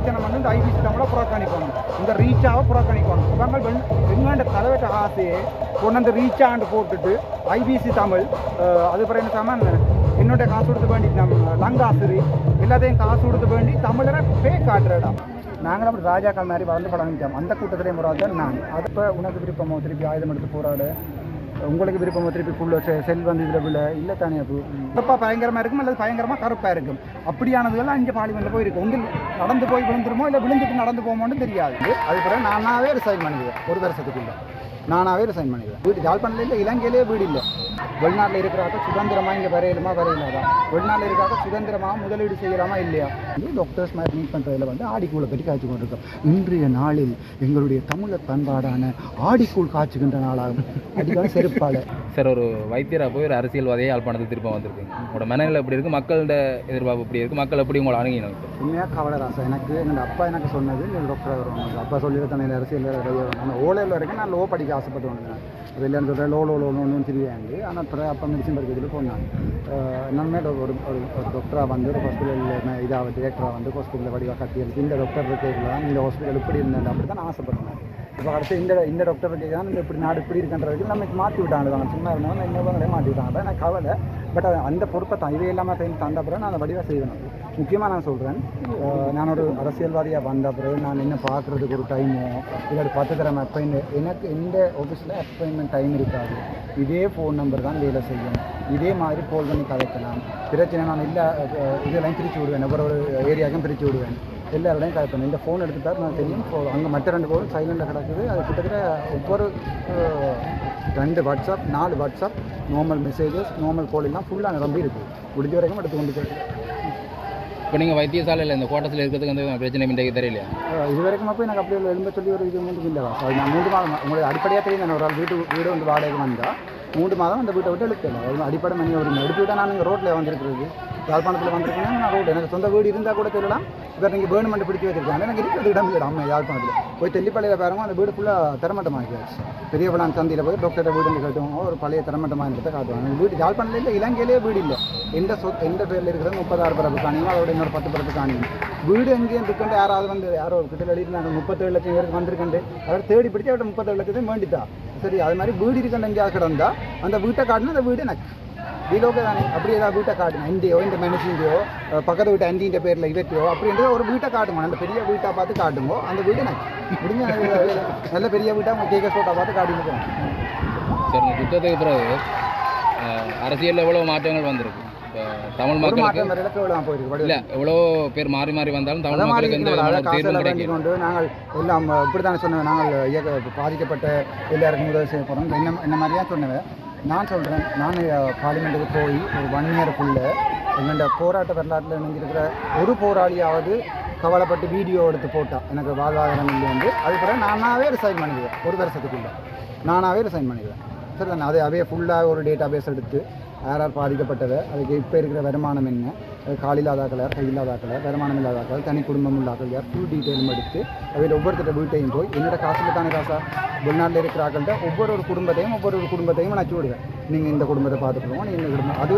தமிழ் ஜனம் வந்து இந்த ஐபிசி தமிழை புறக்கணிக்கணும் இந்த ரீச்சாவை புறக்கணிக்கணும் இவங்க வெள் எங்கள்ட தலைவட்ட ஆசையை கொண்டு வந்து ரீச்சாண்டு போட்டுட்டு ஐபிசி தமிழ் அது பிறகு என்ன சாமான் என்னோட காசு கொடுத்து வேண்டி நம்ம லங்காசிரி எல்லாத்தையும் காசு கொடுத்து வேண்டி தமிழரை பே காட்டுறடா இடம் நாங்களும் அப்படி ராஜாக்கள் மாதிரி வளர்ந்து பழகிட்டோம் அந்த கூட்டத்திலே முறாது நான் அது இப்போ உனக்கு விருப்பமோ திருப்பி ஆயுதம் எடுத்து போராடு உங்களுக்கு விருப்பம் திருப்பி புள்ள செ- செல் வந்து இதில் விழ இல்லை தானே அது கருப்பாக பயங்கரமாக இருக்கும் அல்லது பயங்கரமாக கருப்பாக இருக்கும். அப்படியானதுலாம் இங்கே பாலிமெண்ட்டில் போயிருக்கு ஒன்று நடந்து போய் விழுந்துருமோ இல்லை விழுந்துட்டு நடந்து போமோன்னு தெரியாது. அதுக்கப்புறம் நானாவே ரிசைன் பண்ணிடுவேன். ஒரு வருஷத்துக்குள்ள. நானாவே ரிசைன் பண்ணிடுவேன். வீடு ஜாழ்ப்பாணத்தில் இல்லை இலங்கையிலே வீடு இல்லை. வெளிநாட்டில் இருக்கிறாக்க சுதந்திரமாக இங்கே வரையலுமா வரையிலாதான் வெளிநாட்டில் இருக்காக்க சுதந்திரமாக முதலீடு செய்யலாமா இல்லையா இது டாக்டர்ஸ் மாதிரி மீட் பண்ணுறதுல வந்து ஆடிக்கூழை பற்றி காய்ச்சி கொண்டிருக்கோம் இன்றைய நாளில் எங்களுடைய தமிழர் பண்பாடான ஆடிக்கூழ் காய்ச்சுகின்ற நாளாகும் அடிக்கான செருப்பால் சார் ஒரு வைத்தியராக போய் ஒரு அரசியல்வாதியை யாழ்ப்பாணத்துக்கு திரும்ப வந்திருக்கீங்க உங்களோட மனநிலை எப்படி இருக்குது மக்களோட எதிர்பார்ப்பு எப்படி இருக்குது மக்கள் எப்படி உங்களை அணுகினோம் உண்மையாக கவலை ராசா எனக்கு எங்கள் அப்பா எனக்கு சொன்னது நீ டாக்டர் எங்கள் அப்பா சொல்லி தானே அரசியல் அந்த ஓ லெவல் வரைக்கும் நான் லோ படிக்க ஆசைப்பட்டு வந்தேன் இல்லைன்னு சொல்கிறேன் லோ லோ லோ லோன்னு தெரியாது ஆனால் அப்புறம் அப்போ மெடிசன் படிக்கிறதுக்கு போனாங்க நம்மளோட ஒரு ஒரு ஒரு டாக்டராக வந்து ஒரு ஹாஸ்பிட்டலில் இதாக டிரெக்டராக வந்து ஹாஸ்பிட்டலில் வடிவாக கட்டி எடுத்து இந்த டாக்டர் கேட்கலாம் இந்த ஹாஸ்பிட்டல் இப்படி இருந்தேன் அப்படி தான் நான் ஆசைப்பட்டேன் இப்போ அடுத்து இந்த இந்த டாக்டர் கேட்கலாம் இந்த இப்படி நாடு இப்படி இருக்குன்றதுக்கு நம்ம மாற்றி விட்டாங்க தான் சும்மா இருந்தவங்க இன்னொருவங்களே மாற்றி விட்டாங்க நான் எனக்கு கவலை பட் அந்த பொறுப்பை தான் இவை இல்லாமல் டைம் தந்த அப்புறம் நான் அதை வடிவாக செய்வேன் முக்கியமாக நான் சொல்கிறேன் நான் ஒரு அரசியல்வாதியாக வந்த பிறகு நான் என்ன பார்க்குறதுக்கு ஒரு டைமோ இல்லை ஒரு பத்து தரம் அப்பாயின்மெண்ட் எனக்கு எந்த ஆஃபீஸில் அப்பாயின்மெண்ட் டைம் இருக்காது. இதே ஃபோன் நம்பர் தான் வேலை செய்யும். இதே மாதிரி கால் பண்ணி கதைக்கலாம் பிரச்சனை நான் இல்லை இதெல்லாம் பிரித்து விடுவேன். ஒவ்வொரு ஒரு ஏரியாவுக்கும் பிரித்து விடுவேன். எல்லாரோடையும் கதைப்பேன் இந்த ஃபோன் எடுத்துட்டா நான் தெரியும். அங்கே மற்ற ரெண்டு ஃபோன் சைலண்டில் கிடக்குது. அது கிட்டத்தட்ட ஒவ்வொரு ரெண்டு வாட்ஸ்அப் நாலு WhatsApp normal messages normal call எல்லாம் ஃபுல்லாக நிரம்பி இருக்குது முடிஞ்ச வரைக்கும் எடுத்து கொண்டு போயிருக்கு இப்போ நீங்கள் வைத்தியசாலையில் இந்த கோட்டத்தில் இருக்கிறதுக்கு வந்து பிரச்சனை இன்றைக்கு தெரியலையா? இது வரைக்கும் போய் எனக்கு அப்படி ஒரு எலும்ப சொல்லி ஒரு இது மூன்று இல்லை. நான் மூன்று மாதம் உங்களுக்கு அடிப்படையாக தெரியும். நான் ஒரு ஆள் வீட்டு வீடு வந்து வாடகை வந்தால் மூன்று மாதம் அந்த வீட்டை விட்டு எழுப்பல அது அடிப்படை மணி ஒரு எடுத்து விட்டால் நான் இங்கே ரோட்டில் வந்திருக்கிறது. யாழ்ப்பாணத்தில் வந்திருக்கேன். நான் ரோடு எனக்கு சொந்த வீடு இருந்தால் கூட சொல்லலாம். இப்போ நீங்கள் வேணுமெண்ட் பிடிச்சி வச்சிருக்காங்க. எனக்கு இருக்கிறது இடம் இல்லை அம்மா யாழ்ப்பாணத்தில். போய் தெல்லிப்பாளையில் பாருங்க அந்த வீடு ஃபுல்லாக தரமட்டமாக்கியாச்சு. பெரிய விளான் சந்தையில் போய் டாக்டர் வீடு காட்டுவோம் ஒரு பழைய தரமட்டமாக இருந்ததை காட்டுவாங்க வீடு யாழ்ப்பாணத்தில் இல்லை இலங்கையிலேயே வீடு இல்லை. எந்த சொ எந்த பேரில் இருக்கிற முப்பதாறு பிறப்பு காணியும் அதோட இன்னொரு பத்து பிறப்பு காணியும். வீடு எங்கேயும் இருக்கண்டு யாராவது வந்து யாரோ கிட்ட எழுதினாங்க முப்பத்தேழு லட்சம் பேருக்கு வந்திருக்கண்டு. அவர் தேடி பிடிச்சி அவர்கிட்ட முப்பத்தேழு லட்சத்தையும் வேண்டிட்டா. சரி அது மாதிரி வீடு இருக்கண்டு எங்கேயாவது கிடந்தா அந்த வீட்டை காட்டினா அந்த வீடு எனக்கு. வீலோக தானே? அப்படி ஏதாவது வீட்டை காட்டுங்க இந்தியோ இந்த மனுஷிந்தியோ பக்கத்து வீட்டு அண்டின்ற பேரில் இவற்றியோ அப்படின்றது ஒரு வீட்டை காட்டுங்க நல்ல பெரிய வீட்டாக பார்த்து காட்டுங்க அந்த வீடு எனக்கு முடிஞ்ச நல்ல பெரிய வீட்டாக கேக்க சோட்டா பார்த்து காட்டிட்டு சார் இந்த யுத்தத்துக்கு பிறகு அரசியல்ல எவ்வளோ மாற்றங்கள் வந்திருக்கு? தமிழ் மக்களுக்கு. இல்லை எவ்வளோ பேர் மாறி மாறி வந்தாலும் தமிழ் மக்களுக்கு கிடைக்கல கொண்டு நாங்கள் எல்லாம் இப்படி தானே சொன்னேன் நாங்கள் இயக்க பாதிக்கப்பட்ட எல்லாருக்கும் உதவி செய்ய போகிறோம் என்ன என்ன மாதிரியா சொன்னவன். நான் சொல்கிறேன் நான் பார்லிமெண்ட்டுக்கு போய் ஒரு ஒன் இயருக்குள்ளே எங்களோட போராட்ட வரலாற்றில் இணைஞ்சிருக்கிற ஒரு போராளியாவது கவலைப்பட்டு வீடியோ எடுத்து போட்டால் எனக்கு வாழ்வாதாரம் இல்லை வந்து அதுக்கப்புறம் நானாகவே ரிசைன் பண்ணிடுவேன். ஒரு வருஷத்துக்குள்ளே. நானாகவே ரிசைன் பண்ணிடுவேன். சரி தானே அதை அப்படியே ஃபுல்லாக ஒரு டேட்டா பேஸ் எடுத்து யாரார் பாதிக்கப்பட்டது. அதுக்கு இப்போ இருக்கிற வருமானம் என்ன? அது காலில்லாதாக்கள் யார் கையில்லாதாக்கள் வருமானம் இல்லாதாக்கள் தனி குடும்பம் இல்லாக்கள் யார் ஃபுல் டீட்டெயிலும் எடுத்து அதில் ஒவ்வொருத்தர் வீட்டையும் போய் என்னோட காசில் தானே காசா? வெளிநாட்டில் இருக்கிற ஆக்கள்கிட்ட ஒவ்வொரு ஒரு குடும்பத்தையும் ஒவ்வொரு ஒரு குடும்பத்தையும் நான் விடுவேன் நீங்கள் இந்த குடும்பத்தை பார்த்துக்கணும் நீ இந்த குடும்பம் அது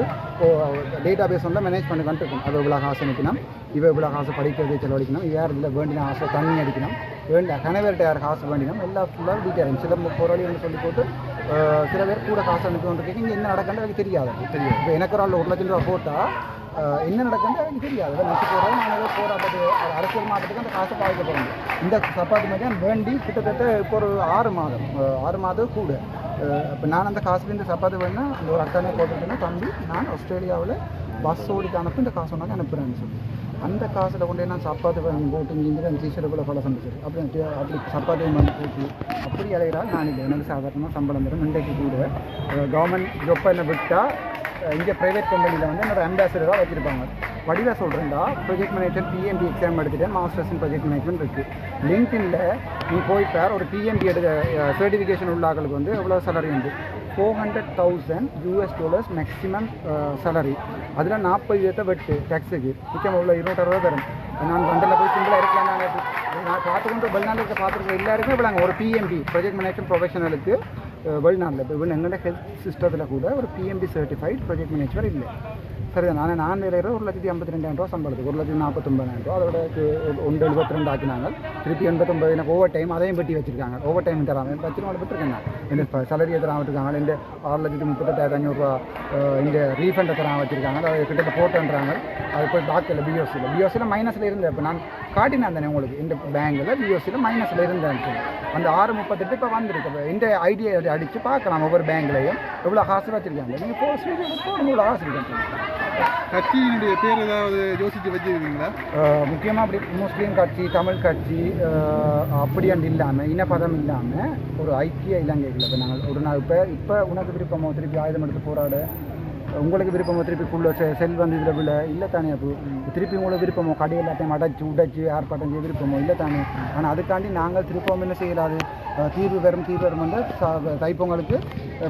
டேட்டா பேஸ் வந்து மேனேஜ் பண்ணி இருக்கும். அது இவ்வளோ காசு அனுப்பினோம் இவ இவ்வளோ காசு படிக்கிறது செலவழிக்கணும்? யார் இதில் வேண்டின ஆசை தண்ணி அடிக்கணும்? வேண்ட கணவர்கிட்ட யார் காசு வேண்டினோம்? எல்லா ஃபுல்லாக டீட்டெயில் சில போராளி வந்து சொல்லி போட்டு சில பேர் கூட காசு அனுப்பி இங்கே என்ன நடக்கணும் எனக்கு தெரியாது. தெரியும் இப்போ எனக்கு ஒரு ஆள் ஒரு லட்சம் ரூபா போட்டால் என்ன நடக்குன்னு எனக்கு தெரியாது. அதை நச்சு போகிறோம் நான் ஏதோ போராட்டத்து அரசியல் மாற்றத்துக்கு அந்த காசை பாதிக்க போகிறேன் இந்த சப்பாத்தி மதியம் வேண்டி கிட்டத்தட்ட இப்போ ஒரு ஆறு மாதம் ஆறு மாதம் கூட. இப்போ நான் அந்த காசுலேருந்து சப்பாத்தி வேணுன்னா அந்த ஒரு அக்கானே போட்டுருக்கேன்னா தம்பி நான் ஆஸ்திரேலியாவில் பஸ் ஓடிக்கு அனுப்பி இந்த காசு ஒன்றாங்க அனுப்புகிறேன்னு சொல்லி. அந்த காசில் கொண்டு நான் சப்பாத்தி வாங்கி போட்டு இங்கே அந்த டீஷர்ட்டுக்குள்ளே பல சமைச்சது அப்படி அப்படி சப்பாத்தி வாங்கி போட்டு அப்படி இலைகிறால் நான் இல்லை எனக்கு சாதாரணமாக சம்பளம் தரும். இன்றைக்கு கூட கவர்மெண்ட் ஜொப்பை என்ன விட்டால் இங்கே ப்ரைவேட் கம்பெனியில் வந்து என்னோடய அம்பாசிடராக வச்சுருப்பாங்க. வடிவாக சொல்கிறேன்டா ப்ரொஜெக்ட் மேனேஜர் பிஎம்பி எக்ஸாம் எடுத்துட்டேன் மாஸ்டர்ஸ் இன் ப்ரொஜெக்ட் மேனேஜ்மெண்ட் இருக்குது லிங்க்டின்ல நீ போய் பேர் ஒரு பிஎம்பி எடுக்க சர்டிஃபிகேஷன் உள்ள ஆட்களுக்கு வந்து எவ்வளோ சேலரி உண்டு? Four hundred thousand US dollars maximum salary அதில் நாற்பது விதத்தை வெட்டு டேக்ஸுக்கு மிச்சம் உள்ள இருநூறு தரும் நான் வண்டில் போய் சிம்பிளாக இருக்கலாம் நான் நான் பார்த்துக்கொண்டு வெளிநாட்டில் இருக்க பார்த்துருக்க எல்லாருமே விளாங்க ஒரு பிஎம்பி ப்ரொஜெக்ட் மேனேஜ்மெண்ட் ப்ரொஃபஷனலுக்கு வெளிநாட்டில். இப்போ எங்களோட ஹெல்த் சிஸ்டத்தில் கூட ஒரு பிஎம்பி சர்டிஃபைட் ப்ரொஜெக்ட் மேனேஜர் இல்லை. சரிதான் நான் நான் வேலையிற ஒரு லட்சத்தி ஐம்பத்தி ரெண்டாயிரம் ரூபா சம்பளத்துக்கு ஒரு லட்சத்தி நாற்பத்தொம்பதாயிரம் ரூபா அதோட ஒன்று எழுபத்தி ரெண்டு ஆக்கினாங்க. திருப்பி எண்பத்தொம்பது எனக்கு ஓவர் டைம் அதையும் பெட்டி வச்சிருக்காங்க. ஓவர் டைம் தராமல் பத்து ரூபா விட்டுருக்கேன் நான். இந்த சலரியை தராமல் இருக்காங்க இந்த ஆறு லட்சத்தி முப்பத்தெட்டாயிரத்தி ஐநூறுரூவா இந்த ரீஃபண்டை தராமல் வச்சிருக்காங்க. அதை கிட்டத்தட்ட போட்டுன்றாங்க. அது போய் பார்க்கல பிஓசியில் பிஓசியில் மைனஸில் இருந்தேன். இப்போ நான் காட்டினேன் தானே உங்களுக்கு. இந்த பேங்கில் பிஓசியில் மைனஸில் இருந்தேன். சொல்லி அந்த ஆறு முப்பத்தெட்டு இப்போ வந்திருக்கு. இப்போ இந்த ஐடியா அடித்து பார்க்கலாம். ஒவ்வொரு பேங்க்லையும் எவ்வளோ காசு வச்சிருக்காங்க. நீங்கள் போஸ்ட் போடுங்க இவ்வளோ காசு கட்சியினுடைய பேர் ஏதாவது யோசிச்சு வச்சிருக்கீங்களா? முக்கியமாக அப்படி முஸ்லீம் கட்சி தமிழ் கட்சி அஹ், அப்படியாண்டு இல்லாமல் இனப்பதம் இல்லாமல் ஒரு ஐக்கிய இலங்கைகள் இப்போ நாங்கள் ஒரு நாள் இப்போ இப்போ உனக்கு விருப்பமோ திருப்பி ஆயுதம் எடுத்து போராட உங்களுக்கு விருப்பமோ திருப்பி புள்ள செ- செல் வந்து இதில் விட இல்லை தானே அப்போ? திருப்பி உங்களுக்கு விருப்பமோ கடை எல்லாத்தையும் அடைச்சி உடைச்சி ஆர்ப்பாட்டம் செய்ய விருப்பமோ இல்லை தானே? ஆனால் அதுக்காண்டி நாங்கள் திருப்பவும் என்ன செய்யலாது? தீர்வு பெறும் தீர்வு பெறும் வந்து தைப்பொங்கலுக்கு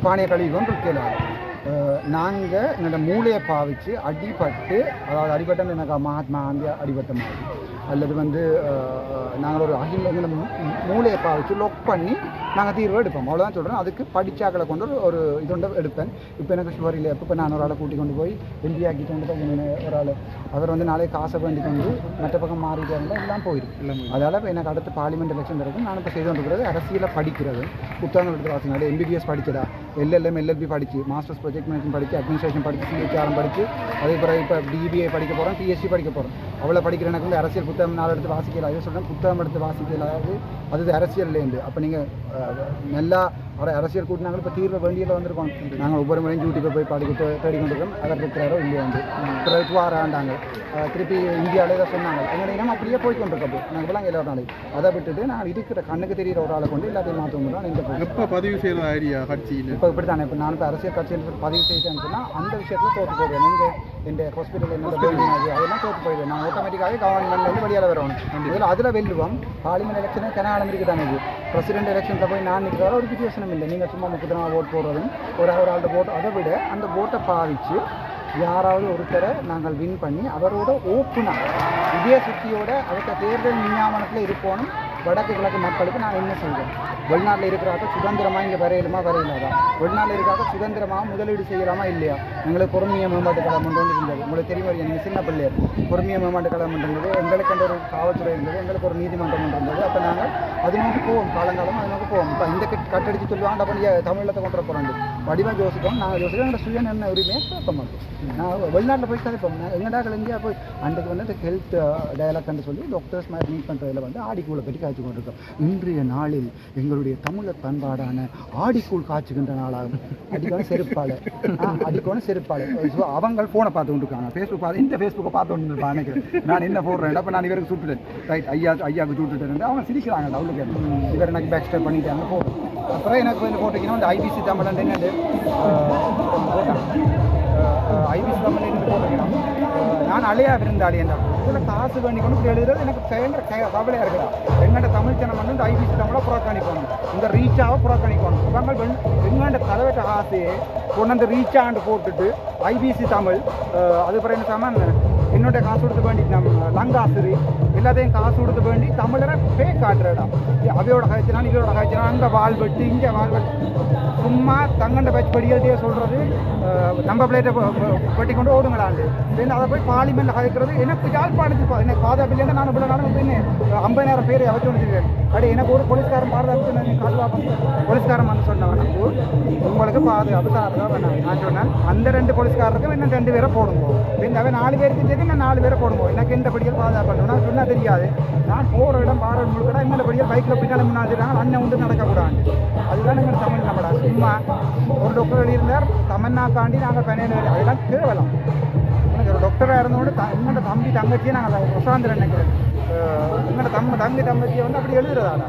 பானையை கழுவிக்கும் இருக்கலாது நாங்கள் எங்களோட மூளையை பாவிச்சு அடிபட்டு அதாவது அடிபட்டன்னு எனக்கு மகாத்மா காந்தி அடிபட்ட மாதிரி. அல்லது வந்து நாங்கள் ஒரு அகில மூளையை பாவிச்சு லொக் பண்ணி நாங்கள் தீர்வு எடுப்போம். அவ்வளோதான் சொல்கிறேன் அதுக்கு படிச்சாக்களை கொண்டு ஒரு- ஒரு இது ஒன்று எடுப்பேன். இப்போ எனக்கு சுவர் இல்லை இப்போ நான் ஒரு ஆளை கூட்டி கொண்டு போய் எம்பி ஆக்கி கொண்டு போய் ஒரு ஆள். அவர் வந்து நாளைக்கு காசை வேண்டி கொண்டு மற்ற பக்கம் மாறிட்டாங்க எல்லாம் போயிருக்கு அதால் இப்போ எனக்கு அடுத்து பார்லிமெண்ட் எலெக்ஷன் வரைக்கும் நான் இப்போ செய்து கொண்டிருக்கிறது அரசியலை படிக்கிறது. புத்தகங்கள் எடுத்து வாசினால எம்பிபிஎஸ் படிச்சதா? எல்எல்எம் எல்எல்பி படித்து மாஸ்டர்ஸ் ப்ரொஜெக்ட் மேனேஜ்மெண்ட் படித்து அட்மினிஸ்ட்ரேஷன் படித்து சிஹெச்ஆர்எம் படித்து அதே பிறகு இப்போ பிபிஏ படிக்க போகிறோம் பிஎஸ்சி படிக்க போகிறோம் அவ்வளோ படிக்கிற எனக்கு வந்து அரசியல் புத்தகம் நாலு எடுத்து வாசிக்கல அதே சொல்கிறேன் புத்தகம் எடுத்து வாசிக்கலாது அது அரசியல் இல்லைண்டு அப்போ நீங்கள் நல்லா அர- அரசியல் கூட்டினாங்க இப்போ தீர்வு வேண்டியில் வந்திருக்கோம். நாங்கள் ஒவ்வொரு முறையும் யூடியூப்பை போய் படிக்க தே- தேடி கொண்டிருக்கோம் அவர் இருக்கிறாரோ இல்லையா வந்து. பிறகு துவாராண்டாங்க திருப்பி இந்தியாவில் இதை சொன்னாங்க. எங்களுடைய இனம் அப்படியே போய் கொண்டிருக்கோம் நாங்கள் இப்பெல்லாம் எல்லா நாளைக்கு அதை விட்டுட்டு நான் இருக்கிற கண்ணுக்கு தெரியிற ஒரு ஆளை கொண்டு எல்லாத்தையும் மாற்றணும் தான் இந்த எப்போ பதிவு செய்யற ஐடியா கட்சியில் இப்போ இப்படி தானே இப்போ நான் இப்போ அரசியல் கட்சியில் பதிவு செய்தேன்னு சொன்னால் அந்த விஷயத்தில் தோற்று போயிடுவேன். நீங்கள் இந்த ஹாஸ்பிட்டல் என்னோட பில்டிங் அது அதெல்லாம் தோற்று போயிடுவேன். நான் ஆட்டோமேட்டிக்காகவே கவர்மெண்ட்ல இருந்து வெளியில் வரணும் இதில் அதில் வெல்லுவோம். பார்லிமெண்ட் எலெக்ஷனே கனகாலம் இருக்கு தானே இது. பிரசிடென்ட் எலெக்ஷனில் போய் நான் நிற்கிறாரோ ஒரு வித்தியாசனம் இல்லை. நீங்கள் சும்மா முக்கியமாக ஓட் போடுறதும் ஒரு ஒரு ஆள்கிட்ட அதை விட அந்த போட்டை பாவிச்சு யாராவது ஒருத்தரை நாங்கள் வின் பண்ணி அவரோட ஓப்பனாக இதே சுத்தியோட அவர்கிட்ட தேர்தல் விஞ்ஞாபனத்தில் இருப்போனும் வடக்கு கிழக்கு மக்களுக்கு நான் என்ன செய்வேன் வெளிநாட்டில் இருக்கிறாக்க சுதந்திரமாக இங்கே வரையிலுமா வரையிலாதா? வெளிநாட்டில் இருக்காக்க சுதந்திரமாக முதலீடு செய்யலாமா இல்லையா? எங்களுக்கு பொறுமைய மேம்பாட்டு கழகம் ஒன்று இருந்தது. உங்களுக்கு தெரியும் இல்லையா சின்ன பிள்ளையர் பொறுமைய மேம்பாட்டு கழகம் ஒன்று இருந்தது. எங்களுக்கு அந்த ஒரு காவல்துறை இருந்தது. எங்களுக்கு ஒரு நீதிமன்றம் ஒன்று இருந்தது. அப்போ நாங்கள் அது நோக்கி போவோம். காலங்காலம் அது நோக்கி போவோம். இப்போ இந்த கட்டடிச்சு சொல்லுவாங்க அப்போ தமிழத்தை கொண்டு போகிறாங்க வடிவாக யோசிப்போம். நாங்கள் யோசிக்கிறோம் எங்களோட சுய நிர்ணய உரிமையை கேட்க மாட்டோம் நான் வெளிநாட்டில் போய் கதைப்போம். நான் எங்கடா கிளம்பியா போய்? அன்றைக்கு வந்து இந்த ஹெல்த் டயலாக்னு சொல்லி டாக்டர்ஸ் மாதிரி மீட் பண்ணுறதுல வந்து ஆடிக்குள்ளே பற்றி காய்ச்சி கொண்டிருக்கோம். இன்றைய நாளில் எங்களுடைய தமிழர் பண்பாடான ஆடிக்கூழ் காய்ச்சுகின்ற நாளாகும். அடிக்கணும் செருப்பாளர் அடிக்கணும் செருப்பாளர் ஸோ அவங்க ஃபோனை பார்த்து கொண்டிருக்காங்க. ஃபேஸ்புக் பார்த்து இந்த ஃபேஸ்புக்கை பார்த்து கொண்டு நினைக்கிறேன். நான் என்ன போடுறேன் அப்போ நான் இவருக்கு சுட்டுட்டேன். ரைட் ஐயா ஐயாவுக்கு சுட்டுட்டேன் அவங்க சிரிக்கிறாங்க அவளுக்கு இவர் எனக்கு பேக் ஸ்டெப் பண்ணிட்டாங்க போடுறேன் அப்புறம் எனக்கு வந்து போட்டிங்கன்னா இந்த ஐபிசி தமிழ் என்னது? போட்டாங்க ஐபிசி தமிழ் என்று நான் அலையா விருந்தாளி என்ற இதில் காசு வேண்டி கொண்டு இப்படி எழுதுறது எனக்கு பயங்கர கவலையாக இருக்குதா எங்கள்ட தமிழ் சேனல் வந்து இந்த ஐபிசி தமிழை புறக்கணிக்கணும் இந்த ரீச்சாவை புறக்கணிக்கணும் இவங்க வெண்- எங்கள்ட தலைவட்ட காசையே கொண்டு வந்து ரீச்சாண்டு போட்டுட்டு ஐபிசி தமிழ் அது பிறகு என்ன சாமான்? என்னோட காசு கொடுத்து வேண்டி நம்ம லங்காசிரி எல்லாத்தையும் காசு கொடுத்து வேண்டி தமிழரை பே காட்டுறடா. அவையோட காய்ச்சினா இவையோட காய்ச்சினா அங்கே வால் வெட்டு இங்கே வால் வெட்டு சும்மா தங்கண்ட பேச்சு படிக்கட்டே சொல்கிறது நம்ம பிளேட்டை வெட்டி கொண்டு ஓடுங்களாண்டு. தென் அதை போய் பார்லிமெண்ட்டில் அழைக்கிறது எனக்கு யாழ்ப்பாணத்துக்கு எனக்கு பாதுகாப்பு நான் இவ்வளோ நாளும் பின்னு ஐம்பதாயிரம் பேர் வச்சு வந்துருக்கேன் அடி எனக்கு ஒரு போலீஸ்காரன் பாதுகாப்பு நான் பாதுகாப்பு போலீஸ்காரன் வந்து சொன்னவன் உங்களுக்கு பாதுகாப்பு தான் வேணாம். நான் சொன்னேன் அந்த ரெண்டு போலீஸ்காரருக்கும் இன்னும் ரெண்டு பேரை போடுங்க. பின் அவன் நாலு பேருக்கு சரி நான் நாலு பேரை போடுங்க. எனக்கு எந்த படிகள் பாதுகாப்பு பண்ணணும். நான் சொன்னா தெரியாது. நான் போகிற இடம் பாரு முழுக்கடா இன்னொரு படிகள் பைக்கில் பின்னால் முன்னாடி அண்ணன் வந்து நடக்கக்கூடாது. அதுதான் எங்கள் தமிழ் நம்மடா சும்மா ஒரு டாக்டர் எழுதியிருந்தார் தமன்னாக்காண்டி நாங்கள் பணியில் அதெல்லாம் கேவலம். எனக்கு ஒரு டாக்டராக இருந்தோடு த எங்களோட தம்பி தங்கச்சியை நாங்கள் பிரசாந்தர் நினைக்கிறேன். எங்களோட தம் தம்பி தங்கச்சியை வந்து அப்படி எழுதுறதாடா.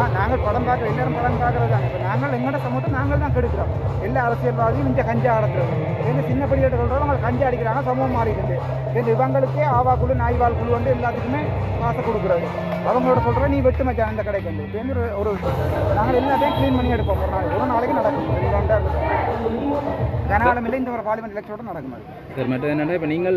ஆ நாங்கள் படம் பார்க்குற எல்லாரும் படம் பார்க்குறது. தான் இப்போ நாங்கள் எங்களோட சமூகத்தை நாங்கள் தான் கெடுக்கிறோம். எல்லா அரசியல்வாதியும் இந்த கஞ்சா ஆடுறது எங்க சின்ன படிக்கிட்ட சொல்கிறோம் அவங்க கஞ்சா அடிக்கிறாங்க சமூகம் மாறிடுது. இந்த இவங்களுக்கே ஆவா குழு நாய்வால் குழு வந்து எல்லாத்துக்குமே காசை கொடுக்குறது அவங்களோட சொல்கிற நீ வெட்டு மச்சான் இந்த கடைக்கு வந்து? இப்போ வந்து ஒரு ஒரு நாங்கள் எல்லாத்தையும் க்ளீன் பண்ணி எடுப்போம். ஒரு நாளைக்கு ஒரு நாளைக்கு நடக்கும். ரெண்டு கனகாலம் இல்லை இந்த ஒரு பார்லிமெண்ட் எலெக்ஷனோட நடக்கும் சார் மற்றது என்னென்னா இப்போ நீங்கள்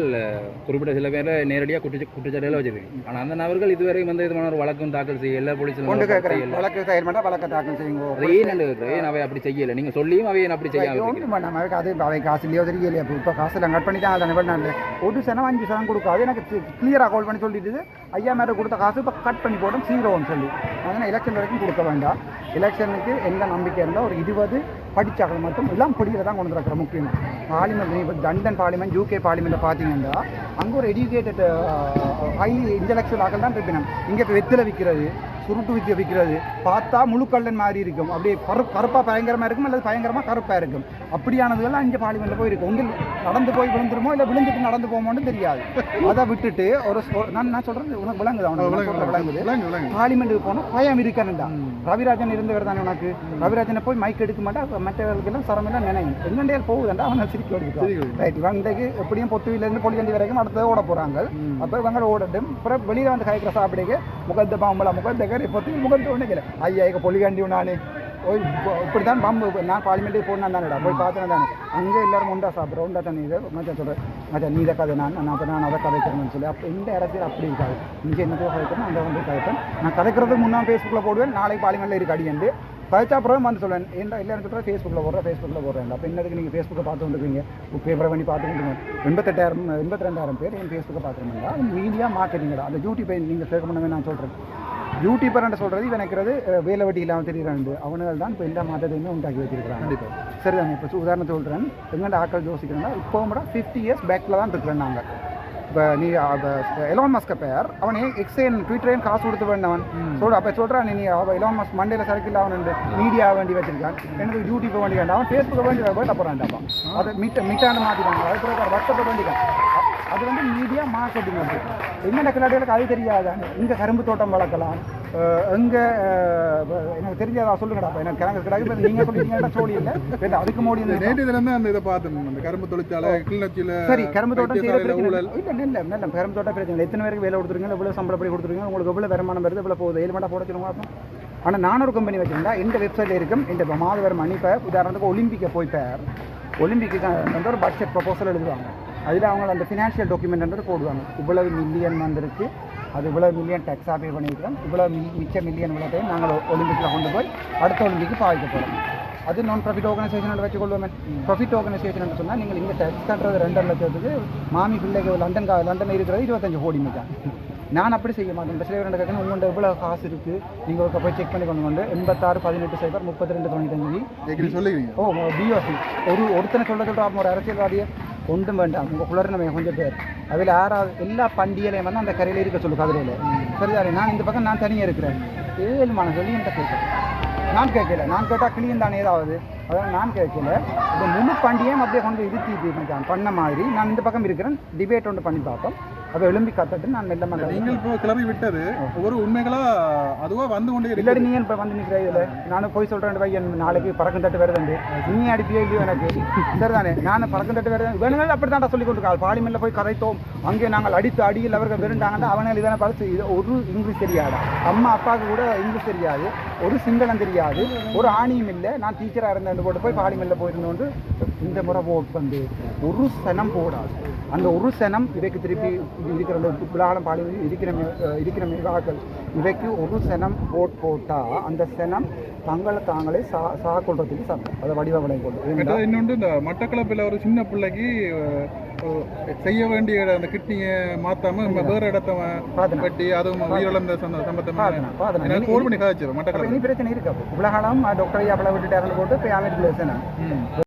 குறிப்பிட்ட சில பேரை நேரடியாக குற்ற குற்றச்சாட்டுகளை வச்சிருக்கீங்க. ஆனால் அந்த ஆனால் அவர்கள் இதுவரை எந்த விதமான ஒரு வழக்கும் தாக்கல் செய்ய எல்லா போலீஸில் கொண்டு கேட்குறேன் வழக்கு செயல்பட வழக்கு தாக்கல் செய்யுங்க. அது ஏன் அவை அப்படி செய்யலை. நீங்கள் சொல்லியும் அவை ஏன் அப்படி செய்யாமல் ஒன்றும் அவைக்கு அது அவை காசு இல்லையோ தெரியலையா. இப்போ இப்போ காசுலாம் கட் பண்ணி தான் அதை வெளிநாட்டில் ஒரு சனம் அஞ்சு சனம் கொடுக்காது எனக்கு கிளியராக கால் பண்ணி சொல்லிட்டு ஐயா மேலே கொடுத்த காசு இப்போ கட் பண்ணி போட்டோம் ஜீரோன்னு சொல்லி. அதனால் எலெக்ஷன் வரைக்கும் கொடுக்க வேண்டாம். எலெக்ஷனுக்கு எந்த நம்பிக்கை இருந்தால் ஒரு இருபது படித்தாக்கள் மட்டும் எல்லாம் படிக்கிற தான் கொண்டு வந்துருக்கிற முக்கியம். பார்லிமெண்ட் இப்போ லண்டன் பார்லிமெண்ட் யூகே பார்லிமெண்ட்டை பார்த்தீங்கன்னா அங்கே ஒரு எஜுகேட்டட் ஹைலி இன்டலெக்சுவல் ஆக்கள் தான் இருப்பினம். இங்கே இப்போ வெத்தில விற்கிறது சுருட்டு வித்தியை விற்கிறது பார்த்தா முழுக்கல்லன் மாதிரி இருக்கும். அப்படியே கரு கருப்பாக பயங்கரமாக இருக்கும் அல்லது பயங்கரமாக கருப்பாக இருக்கும். அப்படியானதுலாம் இங்கே பார்லிமெண்ட்டில் போய் இருக்கும் ஒன்றில் நடந்து போய் விழுந்துருமோ இல்லை விழுந்துட்டு நடந்து போமோன்னு தெரியாது. அதை விட்டுட்டு ஒரு நான் நான் சொல்கிறது உனக்கு விளங்குது? அவனுக்கு விளங்குது விளங்கு விளங்கு பார்லிமெண்ட்டுக்கு போனால் பயம் இருக்கணும்டா. ரவிராஜன் இருந்தவர் தானே உனக்கு? ரவிராஜனை போய் மைக் எடுக்க மாட்டா மற்றவர்களுக்கெல்லாம் சரமெல்லாம் நினைவு எங்கண்டே போகுதுண்டா? அவனை சிரிக்க எடுத்துக்கலாம் ரைட் இவங்களுக்கு எப்படியும் பொத்துவிலேருந்து பொலிகண்டி வரைக்கும் அடுத்தது ஓட போகிறாங்க அப்போ இவங்க ஓடட்டும். அப்புறம் வெளியில் வந்து காய்க்கிற சாப்பிடுங்க. முகத்த பாம்பளா முகத்த பொத்து முகத்து ஒன்று கேட்கல ஐயா இங்க பொலிகண்டி நானே ஓய் இப்படி தான் பாம்பு நான் பார்லிமெண்ட்டுக்கு போனா தானேடா. போய் பார்த்தேன் தானே. அங்கே எல்லாரும் உண்டா சாப்பிட்றோம் உண்டா தண்ணி இதை? மச்சான் சொல்கிறேன் மச்சான் நீ இதை கதை நான் நான் அப்போ நான் அதை கதைக்கிறேன்னு சொல்லி. அப்போ இந்த இடத்துல அப்படி இருக்காது. இங்கே என்னத்தையோ கதைக்கிறேன் அந்த வந்து கதைப்பேன். நான் கதைக்கிறதுக்கு முன்னாடி ஃபேஸ்புக்கில் போடுவேன் நாளைக்கு பார்லிமெண்ட்டில் இருக்கு அடியண்டு. கதைச்சா அப்புறம் வந்து சொல்லுவேன் என்ன இல்லைன்னு சொல்கிறேன் ஃபேஸ்புக்கில் போடுறேன் ஃபேஸ்புக்கில் போடுறேன் அப்போ என்னதுக்கு நீங்கள் ஃபேஸ்புக்கை பார்த்து வந்துருக்கீங்க? பேப்பரை பண்ணி பார்த்து கொண்டு எண்பத்தெட்டாயிரம் எண்பத்தி ரெண்டாயிரம் பேர் என் ஃபேஸ்புக்கை பார்க்குறீங்களா மீடியா மார்க்கெட்டிங்கடா அந்த டியூட்டி நீங்கள் சேர்க்க பண்ணவே நான் சொல்கிறேன் யூடியூபர்ன்ற சொல்கிறது இவன் நினைக்கிறது வேலை வெட்டி இல்லாமல் தெரியுறான் அவனுகள் தான் இப்போ எல்லா மாற்றத்தையுமே உண்டாக்கி வச்சிருக்கிறாங்க. கண்டிப்பா. சரிதானே இப்போ உதாரணம் சொல்கிறேன் எங்கள்ட ஆக்கள் யோசிக்கிறேன்னா இப்போ கூட ஃபிஃப்டி இயர்ஸ் பேக்கில் தான் இருக்கிறேன் நாங்கள் இப்போ நீ எலான் மஸ்க பேர். அவனே எக்ஸேன் ட்விட்டரையும் காசு கொடுத்து வேண்டவன். சொல்ற அப்போ சொல்கிறான் நீ அவ எலான் மஸ்க் மண்டேல சரக்கில் அவன் மீடியா வேண்டி வச்சிருக்கான். எனக்கு யூடியூப்பை வேண்டி வேண்டாம். அவன் ஃபேஸ்புக்கை வேண்டி வேண்ட போகிறான்டாப்பா அதை மீட்ட மீட்டாண்டு மாற்றிட்டாங்க அது பிறகு வாட்ஸ்அப்பை வேண்டிக்கான் அது வந்து மீடியா மார்க்கெட்டிங் வந்து என்ன கிளாடிகளுக்கு அது தெரியாதானே இங்கே கரும்பு தோட்டம் வளர்க்கலாம். எங்கே எனக்கு தெரியாதா சொல்லுங்கடா எனக்கு கிழங்கு கிடக்கு நீங்கள் சொல்லிட்டீங்கன்னா சோழி இல்லை. அதுக்கு மோடி நேற்று தினம் தான் அந்த இதை பார்த்தோம் அந்த கரும்பு தொழிற்சாலை கிளிநொச்சியில் சரி கரும்பு தோட்டம் இல்லை. இல்லை நல்ல கரும்பு தோட்டம் பிரச்சனை இல்லை. எத்தனை பேருக்கு வேலை கொடுத்துருங்க எவ்வளோ சம்பளப்படி கொடுத்துருங்க உங்களுக்கு எவ்வளோ வருமானம் வருது? எவ்வளோ போகுது? ஏழு மண்டா போட பார்ப்போம் ஆனால் நான் ஒரு கம்பெனி வச்சிருந்தா இந்த வெப்சைட்டில் இருக்கும். இந்த மாதவரம் அனுப்ப உதாரணத்துக்கு ஒலிம்பிக்கை போய் பேர். ஒலிம்பிக்கு வந்து ஒரு பட்ஜெட் ப்ரொபோசல் எழுதுவாங்க. அதில் அவங்க அந்த ஃபினான்ஷியல் டாக்குமெண்ட் போடுவாங்க. இவ்வளவு மில்லியன் வந்திருக்கு. அது இவ்வளவு மில்லியன் டேக்ஸாக பே பண்ணியிருக்கோம் இவ்வளவு மி- மிச்ச மில்லியன் விளக்கையும் நாங்கள் ஒலிம்பிக்கில் கொண்டு போய் அடுத்த ஒலிம்பிக்கு போகிறோம் அது நான் ப்ராஃபிட் ஆர்கனைசேஷனோட வச்சுக்கொள்வோமே. ப்ராஃபிட் ஆர்கனைசேஷன் சொன்னால் நீங்கள் இங்கே டேக்ஸ் கட்டுறது ரெண்டரை லட்சத்துக்கு மாமி பிள்ளைக்கு லண்டன் கா லண்டனில் இருக்கிறது இருபத்தஞ்சு கோடி மிச்சான் நான் அப்படி செய்ய மாட்டேன். சில ரெண்டு கேட்கணும் உங்கள்கிட்ட எவ்வளோ காசு இருக்குது நீங்கள் ஒரு போய் செக் பண்ணி கொண்டு வந்து எண்பத்தாறு பதினெட்டு சைபர் முப்பத்தி ரெண்டு தொண்ணூத்தஞ்சு. சொல்லுவீங்க ஓ பிஓசி ஒரு ஒருத்தனை சொல்ல சொல்கிறா ஒரு அரசியல்வாதியை ஒன்றும் வேண்டாம் உங்கள் குளர் நம்ம கொஞ்சம் பேர் அதில் யாராவது எல்லா பண்டிகையிலையும் வந்து அந்த கரையில் இருக்க சொல்லு கதிரையில் சரிதானே நான் இந்த பக்கம் நான் தனியாக இருக்கிறேன் ஏழு மன சொல்லி என்கிட்ட கேட்குறேன் நான் கேட்கல நான் கேட்டால் கிளியும் தானே ஏதாவது அதனால் நான் கேட்கல இந்த முழு பண்டிகையும் அப்படியே கொண்டு இருத்தி மச்சான் பண்ண மாதிரி நான் இந்த பக்கம் இருக்கிறேன் டிபேட் ஒன்று பண்ணி பார்ப்போம் அதை எழும்பி கற்றுட்டு நான் மெல்ல மெல்ல நீங்கள் இப்போ கிளறி விட்டது. ஒரு உண்மைகளா அதுவா வந்து கொண்டே இல்லாடி நீ இப்போ வந்து நிற்கிற இதில்? நானும் போய் சொல்கிறேன் பையன் நாளைக்கு பறக்கும் தட்டு வருதுண்டு நீ அடிப்பியோ இல்லையோ எனக்கு. சரிதானே? நான் பறக்கும் தட்டு வருது வேணுங்கள் அப்படி தான்டா சொல்லி கொண்டு பார்லிமெண்ட்டில் போய் கதைத்தோம் அங்கே நாங்கள் அடித்து அடியில் அவர்கள் விருண்டாங்கன்னா அவனால் இதான பார்த்து இது ஒரு இங்கிலீஷ் தெரியாதா? அம்மா அப்பாவுக்கு கூட இங்கிலீஷ் தெரியாது. ஒரு சிங்களம் தெரியாது. ஒரு ஆணியும் இல்லை. நான் டீச்சராக இருந்தேன். போட்டு போய் பார்லிமெண்ட்டில் போயிருந்தோம் வந்து இந்த முறை ஓட் வந்து ஒரு சனம் போடாது. அந்த ஒரு சனம் இவைக்கு திருப்பி இருக்கிற அந்த விழாலம் பாலி இருக்கிற இருக்கிற மேகாக்கள் இவைக்கு ஒரு சனம் ஓட் போட்டால் அந்த சனம் தங்களை தாங்களே சா சா கொள்றதுக்கு சட்டம் அதை வடிவ விளங்கி கொள்ளும். ஏன்டா? மற்றது இன்னொன்று இந்த மட்டக்களப்பில் ஒரு சின்ன பிள்ளைக்கு செய்ய வேண்டிய அந்த கிட்னியை மாத்தாம வேற இடத்த. கட்டி அதுவும் உயிரிழந்த சந்த சம்பந்தமா. பார்த்தேன், பார்த்தேன். எனக்கு ஃபோன் பண்ணி காய்ச்சி அப்ப மட்டக்களப்பு பிரச்சனை இருக்கு அப்போ உலகாலம் டாக்டர் விட்டுட்டாருன்னு போட்டு சனம் ம்.